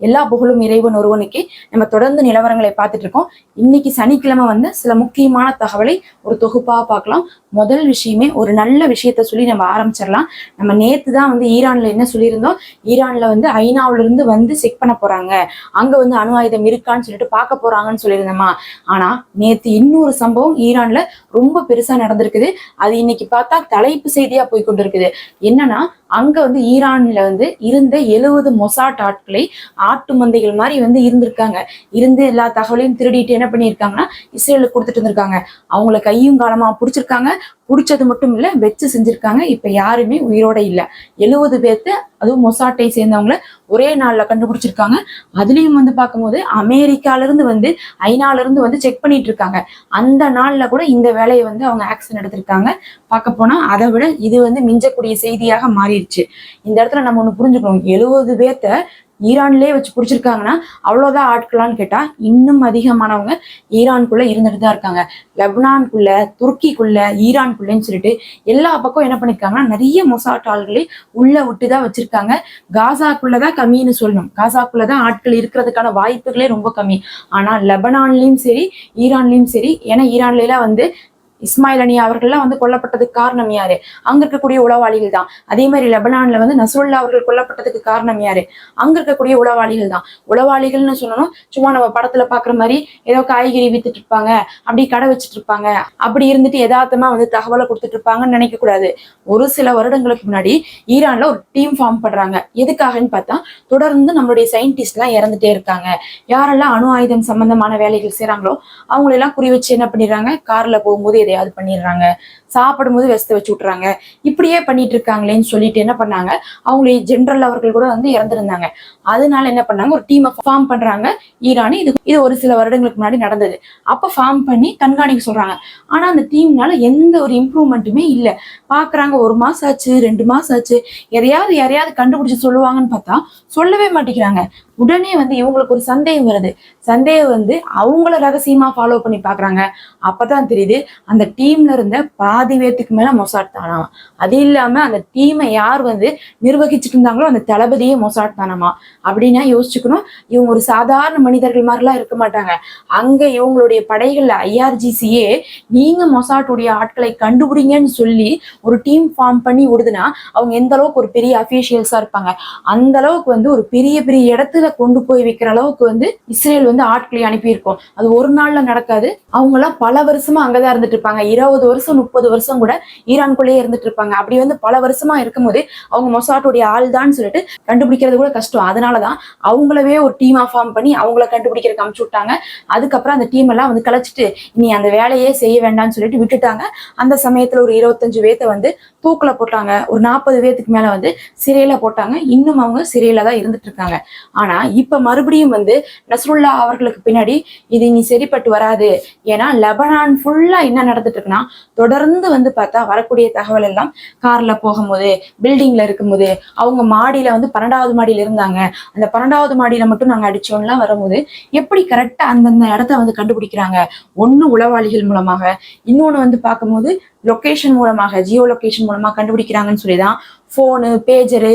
எல்லா புகழும் இறைவன் ஒருவனுக்கே நம்ம தொடர்ந்து நிலவரங்களை பார்த்துட்டு இருக்கோம். இன்னைக்கு சனிக்கிழமை வந்து சில முக்கியமான தகவலை ஒரு தொகுப்பா பார்க்கலாம். முதல் விஷயமே ஒரு நல்ல விஷயத்த சொல்லி நம்ம ஆரம்பிச்சிடலாம். நம்ம நேற்று தான் வந்து ஈரான்ல என்ன சொல்லியிருந்தோம்? ஈரான்ல வந்து ஐநாவுல இருந்து வந்து செக் பண்ண போறாங்க. அங்க வந்து அணு ஆயுதம் இருக்கான்னு சொல்லிட்டு பார்க்க போறாங்கன்னு சொல்லியிருந்தோமா? ஆனா நேத்து இன்னொரு சம்பவம் ஈரான்ல ரொம்ப பெருசா நடந்திருக்குது. அது இன்னைக்கு பார்த்தா தலைப்பு செய்தியா போய் கொண்டிருக்குது. என்னன்னா அங்க வந்து ஈரான்ல வந்து இருந்த எழுபது மொசாட் ஆட்களை ஆட்டு மந்தைகள் மாதிரி வந்து இருந்திருக்காங்க. இருந்து எல்லா தகவலையும் திருடிட்டு என்ன பண்ணியிருக்காங்கன்னா இஸ்ரேலுக்கு கொடுத்துட்டு இருந்திருக்காங்க அவங்கள கையும் காலமா பிடிச்சிருக்காங்க. பிடிச்சது மட்டும் இல்ல வச்சு செஞ்சிருக்காங்க. இப்ப யாருமே உயிரோட இல்ல. எழுபது பேர்த்த அதுவும் மொசாட்டை சேர்ந்தவங்கள ஒரே நாளில் கண்டுபிடிச்சிருக்காங்க. அதுலேயும் வந்து பார்க்கும்போது அமெரிக்கால இருந்து வந்து ஐநாலேருந்து வந்து செக் பண்ணிட்டு இருக்காங்க அந்த நாள்ல கூட இந்த வேலையை வந்து அவங்க ஆக்ஷன் எடுத்திருக்காங்க. பார்க்க போனால் அதை விட இது வந்து மிஞ்சக்கூடிய செய்தியாக மாறிடுச்சு. இந்த இடத்துல நம்ம ஒன்று புரிஞ்சுக்கணும். எழுபது பேர்த்த ஈரான்லேயே வச்சு பிடிச்சிருக்காங்கன்னா அவ்வளவுதான் ஆட்களான்னு கேட்டால் இன்னும் அதிகமானவங்க ஈரானுக்குள்ள இருந்துட்டு தான் இருக்காங்க. லெபனான்குள்ள துருக்கிக்குள்ள ஈரான்குள்ளேன்னு சொல்லிட்டு எல்லா பக்கம் என்ன பண்ணிருக்காங்கன்னா நிறைய மொசாட் ஆள்களை உள்ளே விட்டு தான் வச்சிருக்காங்க. காசாக்குள்ளதான் கம்மின்னு சொல்லணும். காசாக்குள்ளதான் ஆட்கள் இருக்கிறதுக்கான வாய்ப்புகளே ரொம்ப கம்மி. ஆனா லெபனான்லயும் சரி ஈரான்லேயும் சரி ஏன்னா ஈரான்லாம் வந்து இஸ்மாயில் அனி அவர்கள்லாம் வந்து கொல்லப்பட்டதுக்கு காரணம் யாரு? அங்க இருக்கக்கூடிய உளவாளிகள் தான். அதே மாதிரி லெபனான்ல வந்து நசுல்லா அவர்கள் கொல்லப்பட்டதுக்கு காரணம் யாரு? அங்க இருக்கக்கூடிய உளவாளிகள் தான். உளவாளிகள்னு சொல்லணும் சும்மா நம்ம படத்துல பாக்குற மாதிரி ஏதோ காய்கறி வித்துட்டு இருப்பாங்க அப்படி கடை வச்சுட்டு இருப்பாங்க. அப்படி இருந்துட்டு யதார்த்தமா வந்து தகவலை கொடுத்துட்டு இருப்பாங்கன்னு நினைக்க கூடாது. ஒரு சில வருடங்களுக்கு முன்னாடி ஈரான்ல ஒரு டீம் ஃபார்ம் பண்றாங்க. எதுக்காகன்னு பார்த்தா தொடர்ந்து நம்மளுடைய சயின்டிஸ்ட் எல்லாம் இறந்துட்டே இருக்காங்க. யாரெல்லாம் அணு ஆயுதம் சம்பந்தமான வேலைகள் செய்யறாங்களோ அவங்களெல்லாம் குறி வச்சு என்ன பண்ணிடுறாங்க? கார்ல போகும்போது எதையாவது பண்ணிடுறாங்க. சாப்பிடும்போது விஷத்தை வச்சு விட்றாங்க இப்படியே பண்ணிட்டு இருக்காங்களேன்னு சொல்லிட்டு என்ன பண்ணாங்க? அவங்களுடைய ஜென்ரல் அவர்கள் கூட வந்து இறந்துருந்தாங்க. அதனால என்ன பண்ணாங்க? ஒரு டீமை ஃபார்ம் பண்றாங்க. ஈரானி இது இது ஒரு சில வருடங்களுக்கு முன்னாடி நடந்தது. அப்ப ஃபார்ம் பண்ணி கண்காணிக்க சொல்றாங்க. ஆனா அந்த டீம்னால எந்த ஒரு இம்ப்ரூவ்மெண்ட்டுமே இல்லை. பாக்குறாங்க ஒரு மாசம் ஆச்சு ரெண்டு மாசம் ஆச்சு. எதையாவது யாரையாவது கண்டுபிடிச்சு சொல்லுவாங்கன்னு பார்த்தா சொல்லவே மாட்டேங்கிறாங்க. உடனே வந்து இவங்களுக்கு ஒரு சந்தேகம் வருது. சந்தேகம் வந்து அவங்கள ரகசியமா ஃபாலோ பண்ணி பாக்குறாங்க. அப்பதான் தெரியுது அந்த டீம்ல இருந்த பா பாதி பேர்த்துக்கு மேல மொசாட் தானாமா அது இல்லாம அந்த டீமை யார் வந்து நிர்வகிச்சுட்டு இருந்தாங்களோ அந்த தளபதியே மொசாட் தானாமா அப்படின்னா யோசிச்சுக்கணும். இவங்க ஒரு சாதாரண மனிதர்கள் மாதிரிலாம் இருக்க மாட்டாங்க. அங்க இவங்களுடைய படைகள்ல ஐஆர்ஜிசியே நீங்க மொசாட்டுடைய ஆட்களை கண்டுபிடிங்கன்னு சொல்லி ஒரு டீம் ஃபார்ம் பண்ணி விடுதுன்னா அவங்க எந்த அளவுக்கு ஒரு பெரிய அபிஷியல்ஸா இருப்பாங்க? அந்த அளவுக்கு வந்து ஒரு பெரிய பெரிய இடத்துல கொண்டு போய் வைக்கிற அளவுக்கு வந்து இஸ்ரேல் வந்து ஆட்களை அனுப்பியிருக்கோம். அது ஒரு நாள்ல நடக்காது. அவங்க எல்லாம் பல வருஷமா அங்கதான் இருந்துட்டு இருப்பாங்க. இருபது வருஷம் முப்பது வருஷம் கூட ஈரான்குள்ளேயே இருந்துட்டு இருப்பாங்க. அப்படி வந்து பல வருஷமா இருக்கும்போது அவங்க மொசாட்டுடைய ஆள் தான் சொல்லிட்டு கண்டுபிடிக்கிறது கூட கஷ்டம். அதனாலதான் அவங்களவே ஒரு டீமா ஃபார்ம் பண்ணி அவங்கள கண்டுபிடிக்கிறதுக்கு அமுச்சு விட்டாங்க. அதுக்கப்புறம் அந்த டீம் எல்லாம் வந்து கலைச்சிட்டு இனி அந்த வேலையே செய்ய வேண்டாம்னு சொல்லிட்டு விட்டுட்டாங்க. அந்த சமயத்துல ஒரு இருபத்தஞ்சு பேத்த வந்து தூக்கில் போட்டாங்க. ஒரு நாற்பது பேத்துக்கு மேலே வந்து சிறையில் போட்டாங்க. இன்னும் அவங்க சிறையில் தான் இருந்துட்டு இருக்காங்க. ஆனால் இப்போ மறுபடியும் வந்து நஸ்ருல்லா அவர்களுக்கு பின்னாடி இது இனி சரிப்பட்டு வராது. ஏன்னா லெபனான் ஃபுல்லாக என்ன நடந்துட்டு இருக்குன்னா தொடர்ந்து வந்து பார்த்தா வரக்கூடிய தகவல் எல்லாம் காரில் போகும்போது பில்டிங்கில் இருக்கும்போது அவங்க மாடியில் வந்து பன்னெண்டாவது மாடியில் இருந்தாங்க. அந்த பன்னெண்டாவது மாடியில் மட்டும் நாங்கள் அடித்தோம்லாம் வரும்போது எப்படி கரெக்டாக அந்தந்த இடத்த வந்து கண்டுபிடிக்கிறாங்க? ஒன்று உளவாளிகள் மூலமாக இன்னொன்று வந்து பார்க்கும்போது லொக்கேஷன் மூலமாக ஜியோ லொக்கேஷன் மூலமாக கண்டுபிடிக்கிறாங்கன்னு சொல்லி தான் ஃபோனு பேஜரு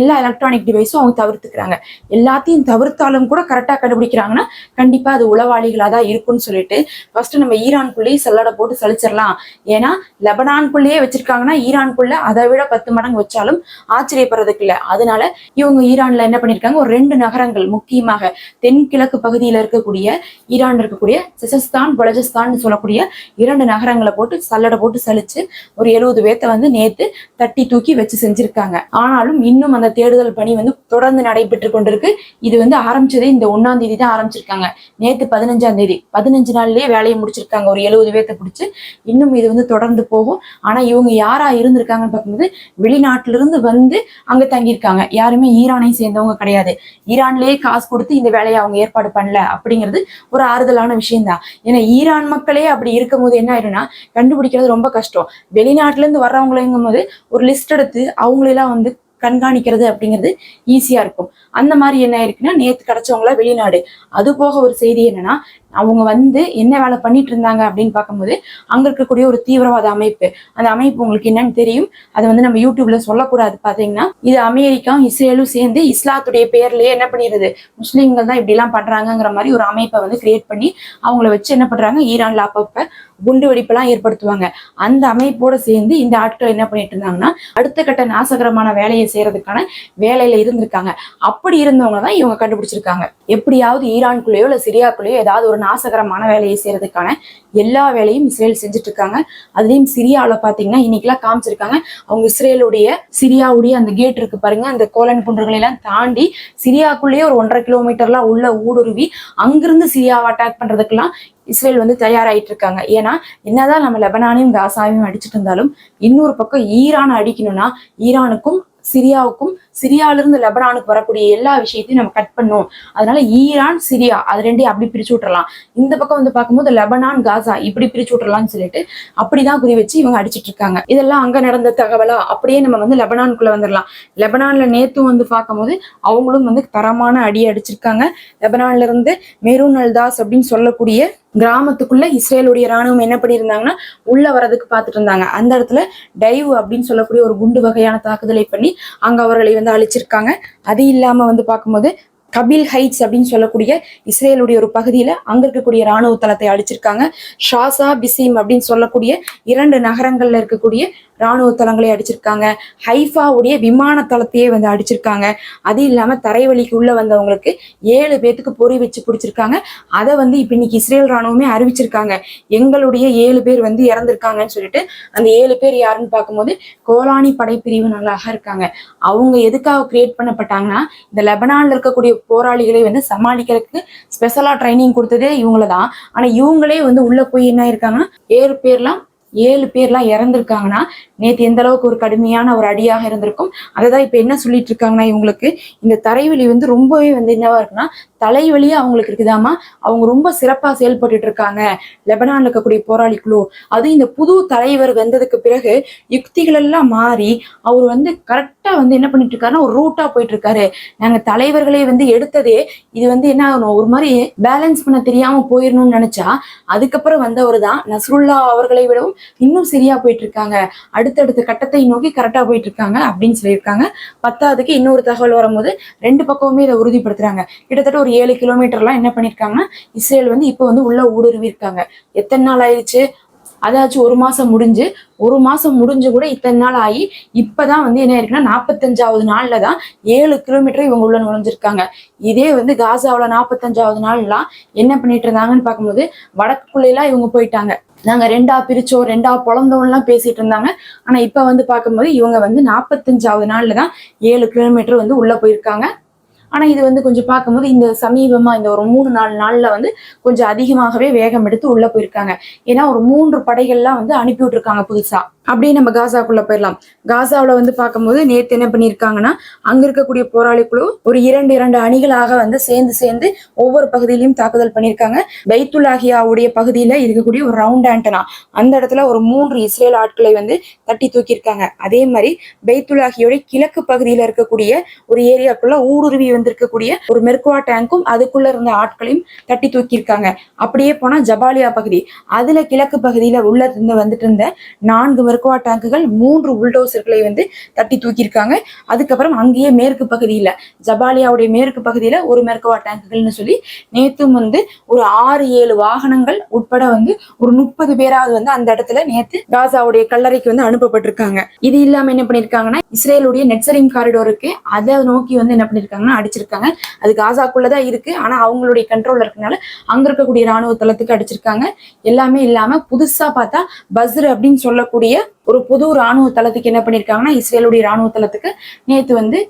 எல்லா எலக்ட்ரானிக் டிவைஸும் அவங்க தவிர்த்துக்கிறாங்க. எல்லாத்தையும் தவிர்த்தாலும் கூட கரெக்டாக கண்டுபிடிக்கிறாங்கன்னா கண்டிப்பா அது உளவாளிகளாக தான் இருக்கும்னு சொல்லிட்டு ஃபர்ஸ்ட் நம்ம ஈரான்குள்ளேயே சல்லடை போட்டு சலிச்சிடலாம். ஏன்னா லெபனான்குள்ளேயே வச்சிருக்காங்கன்னா ஈரான்குள்ள அதை விட பத்து மடங்கு வச்சாலும் ஆச்சரியப்படுறதுக்கு இல்லை. அதனால இவங்க ஈரான்ல என்ன பண்ணிருக்காங்க? ஒரு ரெண்டு நகரங்கள் முக்கியமாக தென்கிழக்கு பகுதியில இருக்கக்கூடிய ஈரான் இருக்கக்கூடிய சிசஸ்தான் பலஜஸ்தான் சொல்லக்கூடிய இரண்டு நகரங்களை போட்டு சல்லடை போட்டு சலிச்சு ஒரு எழுபது பேர்த்த வந்து நேத்து தட்டி தூக்கி வச்சு செஞ்சிருக்காங்க. ஆனாலும் இன்னும் அந்த தேடுதல் பணி வந்து தொடர்ந்து நடைபெற்று கொண்டிருக்கு. இது வந்து ஆரம்பிச்சதே இந்த ஒன்னாம் தேதி தான் ஆரம்பிச்சிருக்காங்க. நேத்து பதினஞ்சாம் தேதி. பதினஞ்சு நாள்லயே வேலையை முடிச்சிருக்காங்க. ஒரு எழுபது பேர்த்த பிடிச்சி. இன்னும் இது வந்து தொடர்ந்து போகும். ஆனா இவங்க யாரா இருந்திருக்காங்கன்னு பார்க்கும்போது வெளிநாட்டுல இருந்து வந்து அங்க தங்கியிருக்காங்க. யாருமே ஈரானை சேர்ந்தவங்க கிடையாது. ஈரான்லயே காசு கொடுத்து இந்த வேலையை அவங்க ஏற்பாடு பண்ணல அப்படிங்கிறது ஒரு ஆறுதலான விஷயம்தான். ஏன்னா ஈரான் மக்களே அப்படி இருக்கும் போது என்ன ஆயிடும்னா கண்டுபிடிக்கிறது ரொம்ப கஷ்டம். வெளிநாட்டுல இருந்து வர்றவங்களுங்கும் போது ஒரு லிஸ்ட் எடுத்து அவங்களெல்லாம் வந்து கண்காணிக்கிறது அப்படிங்கிறது ஈஸியா இருக்கும். அந்த மாதிரி என்ன இருக்குன்னா நேத்து கிடைச்சவங்களா வெளிநாடு. அது போக ஒரு செய்தி என்னன்னா அவங்க வந்து என்ன வேலை பண்ணிட்டு இருந்தாங்க அப்படின்னு பார்க்கும்போது அங்க இருக்கக்கூடிய ஒரு தீவிரவாத அமைப்பு. அந்த அமைப்பு உங்களுக்கு என்னன்னு தெரியும். அதை வந்து நம்ம யூடியூப்ல சொல்லக்கூடாது. பாத்தீங்கன்னா இது அமெரிக்கா இஸ்ரேலும் சேர்ந்து இஸ்லாத்துடைய பேர்லயே என்ன பண்ணிடுது? முஸ்லீம்கள் தான் இப்படி எல்லாம் பண்றாங்கங்கிற மாதிரி ஒரு அமைப்பை வந்து கிரியேட் பண்ணி அவங்கள வச்சு என்ன பண்றாங்க? ஈரான்ல அப்பப்ப குண்டு வெடிப்பெல்லாம் ஏற்படுத்துவாங்க. அந்த அமைப்போட சேர்ந்து இந்த ஆட்கள் என்ன பண்ணிட்டு இருந்தாங்கன்னா அடுத்த கட்ட நாசகரமான வேலையை செய்யறதுக்கான வேலையில இருந்திருக்காங்க. அப்படி இருந்தவங்க தான் இவங்க கண்டுபிடிச்சிருக்காங்க. எப்படியாவது ஈரான்குள்ளேயோ இல்ல சிரியாக்குள்ளேயோ ஏதாவது ஒரு நாசகரமான வேலையை செய்யறதுக்கான எல்லா வேலையும் இஸ்ரேல் செஞ்சுட்டு இருக்காங்க அதுலயும் சிரியாவில் பாத்தீங்கன்னா இன்னைக்கெல்லாம் காமிச்சிருக்காங்க. அவங்க இஸ்ரேலுடைய சிரியாவுடைய அந்த கேட் இருக்கு பாருங்க அந்த கோலன் குன்றுகளை எல்லாம் தாண்டி சிரியாக்குள்ளேயே ஒரு ஒன்றரை கிலோமீட்டர்லாம் உள்ள ஊடுருவி அங்கிருந்து சிரியாவை அட்டாக் பண்றதுக்கெல்லாம் இஸ்ரேல் வந்து தயாராயிட்டு இருக்காங்க ஏன்னா என்னதான் நம்ம லெபனானையும் காசாவையும் அடிச்சிட்டு இருந்தாலும் இன்னொரு பக்கம் ஈரானை அடிக்கணும்னா ஈரானுக்கும் சிரியாவுக்கும் சிரியால இருந்து லெபனானுக்கு வரக்கூடிய எல்லா விஷயத்தையும் நம்ம கட் பண்ணும். அதனால ஈரான் சிரியா அது ரெண்டையும் அப்படி பிரிச்சு விட்டுறலாம். இந்த பக்கம் வந்து பார்க்கும்போது லெபனான் காசா இப்படி பிரிச்சு விட்டுறலாம்னு சொல்லிட்டு அப்படிதான் குறி வச்சு இவங்க அடிச்சிட்டு இருக்காங்க. இதெல்லாம் அங்க நடந்த தகவலா? அப்படியே நம்ம வந்து லெபனானுக்குள்ள வந்துடலாம் லெபனான்ல நேத்தும் வந்து பார்க்கும்போது அவங்களும் வந்து தரமான அடி அடிச்சிருக்காங்க. லெபனான்ல இருந்து மெரூன் அல்தாஸ் அப்படின்னு சொல்லக்கூடிய கிராமத்துக்குள்ள இஸ்ரேலுடைய ராணுவம் என்ன பண்ணியிருந்தாங்கன்னா உள்ள வரதுக்கு பார்த்துட்டு இருந்தாங்க. அந்த இடத்துல டைவ் அப்படின்னு சொல்லக்கூடிய ஒரு குண்டு வகையான தாக்குதலை பண்ணி அங்க அவர்களை வந்து அழிச்சிருக்காங்க. அது இல்லாம வந்து பார்க்கும்போது கபில் ஹைட்ஸ் அப்படின்னு சொல்லக்கூடிய இஸ்ரேலுடைய ஒரு பகுதியில அங்க இருக்கக்கூடிய ராணுவ தளத்தை அழிச்சிருக்காங்க. ஷாசா பிசிம் அப்படின்னு சொல்லக்கூடிய இரண்டு நகரங்கள்ல இருக்கக்கூடிய ராணுவ தளங்களை அடிச்சிருக்காங்க. ஹைஃபாவுடைய விமான தளத்தையே வந்து அடிச்சிருக்காங்க. அது இல்லாம தரைவழிக்கு உள்ள வந்தவங்களுக்கு ஏழு பேத்துக்கு பொறி வச்சு பிடிச்சிருக்காங்க. அதை வந்து இப்ப இன்னைக்கு இஸ்ரேல் ராணுவமே அறிவிச்சிருக்காங்க. எங்களுடைய ஏழு பேர் வந்து இறந்திருக்காங்கன்னு சொல்லிட்டு அந்த ஏழு பேர் யாருன்னு பார்க்கும்போது கோலானி படைப்பிரிவு நல்லாக இருக்காங்க. அவங்க எதுக்காக கிரியேட் பண்ணப்பட்டாங்கன்னா இந்த லெபனான்ல இருக்கக்கூடிய போராளிகளை வந்து சமாளிக்கிறதுக்கு ஸ்பெஷலா ட்ரைனிங் கொடுத்ததே இவங்கள தான் ஆனா இவங்களே வந்து உள்ள போய் என்ன இருக்காங்கன்னா ஏழு பேர்லாம் ஏழு பேர்லாம் இறந்துருக்காங்கன்னா நேற்று எந்த அளவுக்கு ஒரு கடுமையான ஒரு அடியாக இருந்திருக்கும். அதை தான் இப்போ என்ன சொல்லிட்டு இருக்காங்கன்னா இவங்களுக்கு இந்த தரைவலி வந்து ரொம்பவே வந்து என்னவா இருக்குன்னா தலைவலியே அவங்களுக்கு இருக்குதாமா? அவங்க ரொம்ப சிறப்பாக செயல்பட்டு இருக்காங்க. லெபனான்ல இருக்கக்கூடிய போராளி குழு. அது இந்த புது தலைவர் வந்ததுக்கு பிறகு யுக்திகள் எல்லாம் மாறி அவர் வந்து கரெக்டாக வந்து என்ன பண்ணிட்டு இருக்காருன்னா ஒரு ரூட்டாக போயிட்டு இருக்காரு. நாங்கள் தலைவர்களே வந்து எடுத்ததே இது வந்து என்ன ஆகணும்? ஒரு மாதிரி பேலன்ஸ் பண்ண தெரியாமல் போயிடணும்னு நினைச்சா அதுக்கப்புறம் வந்தவர் தான் நஸ்ருல்லா அவர்களை விடவும் இன்னும் சரியா போயிட்டு இருக்காங்க அடுத்தடுத்த கட்டத்தை நோக்கி கரெக்டா போயிட்டு இருக்காங்க அப்படின்னு சொல்லியிருக்காங்க. பத்தாவதுக்கு இன்னொரு தகவல் வரும்போது ரெண்டு பக்கமுமே இதை உறுதிப்படுத்துறாங்க. கிட்டத்தட்ட ஒரு ஏழு கிலோமீட்டர்லாம் என்ன பண்ணிருக்காங்கன்னா இஸ்ரேல் வந்து இப்போ வந்து உள்ள ஊடுருவி இருக்காங்க எத்தனை நாள் ஆயிடுச்சு? அதாச்சும் ஒரு மாசம் முடிஞ்சு ஒரு மாசம் முடிஞ்சு கூட இத்தனை நாள் ஆகி இப்பதான் வந்து என்ன இருக்குன்னா நாற்பத்தஞ்சாவது நாள்ல தான் ஏழு கிலோமீட்டர் இவங்க உள்ள நுழைஞ்சிருக்காங்க. இதே வந்து காசாவில் நாற்பத்தஞ்சாவது நாள்லாம் என்ன பண்ணிட்டு இருந்தாங்கன்னு பார்க்கும்போது வடக்குள்ளேலாம் இவங்க போயிட்டாங்க. நாங்க ரெண்டா பிரிச்சோம் ரெண்டா பொழந்தோம்லாம் பேசிட்டு இருந்தாங்க. ஆனா இப்ப வந்து பார்க்கும்போது இவங்க வந்து நாற்பத்தஞ்சாவது நாள்ல தான் ஏழு கிலோமீட்டர் வந்து உள்ள போயிருக்காங்க. ஆனா இது வந்து கொஞ்சம் பார்க்கும்போது இந்த சமீபமா இந்த ஒரு மூணு நாலு நாள்ல வந்து கொஞ்சம் அதிகமாகவே வேகம் எடுத்து உள்ள போயிருக்காங்க. ஏன்னா ஒரு மூன்று படைகள்லாம் வந்து அனுப்பி விட்டுருக்காங்க புதுசா. அப்படியே நம்ம காசாக்குள்ள போயிடலாம். காசாவுல வந்து பார்க்கும்போது நேற்று என்ன பண்ணியிருக்காங்கன்னா அங்க இருக்கக்கூடிய போராளி குழு ஒரு இரண்டு இரண்டு அணிகளாக வந்து சேர்ந்து சேர்ந்து ஒவ்வொரு பகுதியிலையும் தாக்குதல் பண்ணியிருக்காங்க. பைத்துலாகியாவுடைய பகுதியில இருக்கக்கூடிய ஒரு ரவுண்ட் ஆண்டனா அந்த இடத்துல ஒரு மூன்று இஸ்ரேல் ஆட்களை வந்து தட்டி தூக்கியிருக்காங்க. அதே மாதிரி பைத்துலாகியோடைய கிழக்கு பகுதியில இருக்கக்கூடிய ஒரு ஏரியாக்குள்ள ஊடுருவி வந்திருக்கக்கூடிய ஒரு மெர்குவா டேங்க்கும் அதுக்குள்ள இருந்த ஆட்களையும் தட்டி தூக்கியிருக்காங்க. அப்படியே போனா ஜபாலியா பகுதி. அதுல கிழக்கு பகுதியில உள்ள இருந்து வந்துட்டு இருந்த நான்கு மெர்குவா டேங்குகள் மூன்று புல்டோசர்களை வந்து தட்டி தூக்கியிருக்காங்க. அதுக்கப்புறம் அங்கேயே மேற்கு பகுதியில ஜபாலியாவுடைய மேற்கு பகுதியில ஒரு மெர்குவா டேங்குகள்னு சொல்லி நேற்றும் வந்து ஒரு ஆறு ஏழு வாகனங்கள் உட்பட வந்து ஒரு முப்பது பேராவது வந்து அந்த இடத்துல நேற்று காசாவுடைய கல்லறைக்கு வந்து அனுப்பப்பட்டிருக்காங்க. இது இல்லாமல் என்ன பண்ணிருக்காங்கன்னா இஸ்ரேலுடைய நெட்சரிங் காரிடோருக்கு அதை நோக்கி வந்து என்ன பண்ணிருக்காங்கன்னா அடிச்சிருக்காங்க. அது காசாக்குள்ளதான் இருக்கு. ஆனால் அவங்களுடைய கண்ட்ரோல் இருக்கனால அங்க இருக்கக்கூடிய ராணுவ தளத்துக்கு அடிச்சிருக்காங்க. எல்லாமே இல்லாமல் புதுசாக பார்த்தா பஸ்ரு அப்படின்னு சொல்லக்கூடிய ஒரு புது ராணுவ தளத்துக்கு என்ன பண்ணிருக்காங்கன்னா இஸ்ரேலுடைய ராணுவ தளத்துக்கு நேத்து வந்து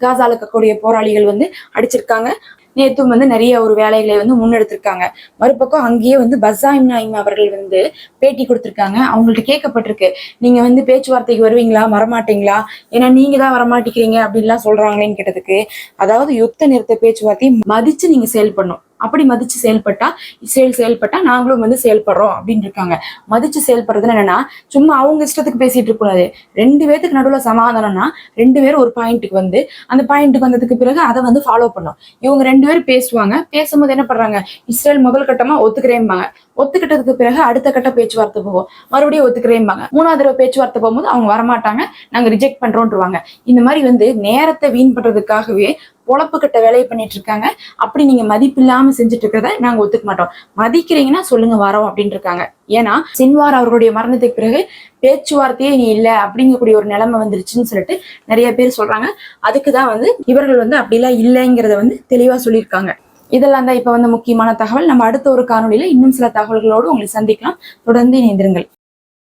காசால இருக்கக்கூடிய போராளிகள் வந்து அடிச்சிருக்காங்க. நேத்தும் வந்து நிறைய ஒரு வேலைகளை வந்து முன்னெடுத்திருக்காங்க. மறுபக்கம் அங்கேயே வந்து பசாயிம் நாயிம் அவர்கள் வந்து பேட்டி கொடுத்திருக்காங்க. அவங்கள்ட்ட கேட்கப்பட்டிருக்கு. நீங்க வந்து பேச்சுவார்த்தைக்கு வருவீங்களா? வரமாட்டீங்களா? ஏன்னா நீங்க தான் வரமாட்டேங்கிறீங்க அப்படின்லாம் சொல்றாங்களேன்னு கேட்டதுக்கு அதாவது யுத்த நிறுத்த பேச்சுவார்த்தையை மதிச்சு நீங்க செயல்படணும். அப்படி மதிச்சு செயல்பட்டா இஸ்ரேல் செயல்பட்டா நாங்களும் வந்து செயல்படுறோம் அப்படின்னு இருக்காங்க மதிச்சு செயல்படுறதுன்னு என்னன்னா சும்மா அவங்க இஷ்டத்துக்கு பேசிட்டு இருக்க கூடாது. ரெண்டு பேத்துக்கு நடுவில் சமாதானம்னா ரெண்டு பேரும் ஒரு பாயிண்ட்டுக்கு வந்து அந்த பாயிண்ட்டுக்கு வந்ததுக்கு பிறகு அதை வந்து ஃபாலோ பண்ணும் இவங்க ரெண்டு பேரும் பேசுவாங்க. பேசும்போது என்ன பண்றாங்க? இஸ்ரேல் முதல் கட்டமா ஒத்துக்கிறேம்பாங்க. ஒத்துக்கிட்டதுக்கு பிறகு அடுத்த கட்ட பேச்சுவார்த்தை போகும் மறுபடியும் ஒத்துக்கிறேம்பாங்க. மூணாவது தடவை பேச்சுவார்த்தை போகும்போது அவங்க வரமாட்டாங்க. நாங்க ரிஜெக்ட் பண்றோம்ன்றவாங்க இந்த மாதிரி வந்து நேரத்தை வீண் பண்றதுக்காகவே பொழப்பு கட்ட வேலையை பண்ணிட்டு இருக்காங்க அப்படி நீங்க மதிப்பில்லாம செஞ்சுட்டு இருக்கிறத நாங்க ஒத்துக்க மாட்டோம். மதிக்கிறீங்கன்னா சொல்லுங்க வரோம் அப்படின்னு இருக்காங்க ஏன்னா சின்வார் அவர்களுடைய மரணத்துக்கு பிறகு பேச்சுவார்த்தையே நீ இல்லை அப்படிங்கக்கூடிய ஒரு நிலைமை வந்துருச்சுன்னு சொல்லிட்டு நிறைய பேர் சொல்றாங்க. அதுக்கு தான் வந்து இவர்கள் வந்து அப்படிலாம் இல்லைங்கிறத வந்து தெளிவா சொல்லியிருக்காங்க. இதெல்லாம் தான் இப்ப வந்து முக்கியமான தகவல். நம்ம அடுத்த ஒரு காணொலியில இன்னும் சில தகவல்களோடு உங்களை சந்திக்கலாம். தொடர்ந்து இணைந்திருங்கள்.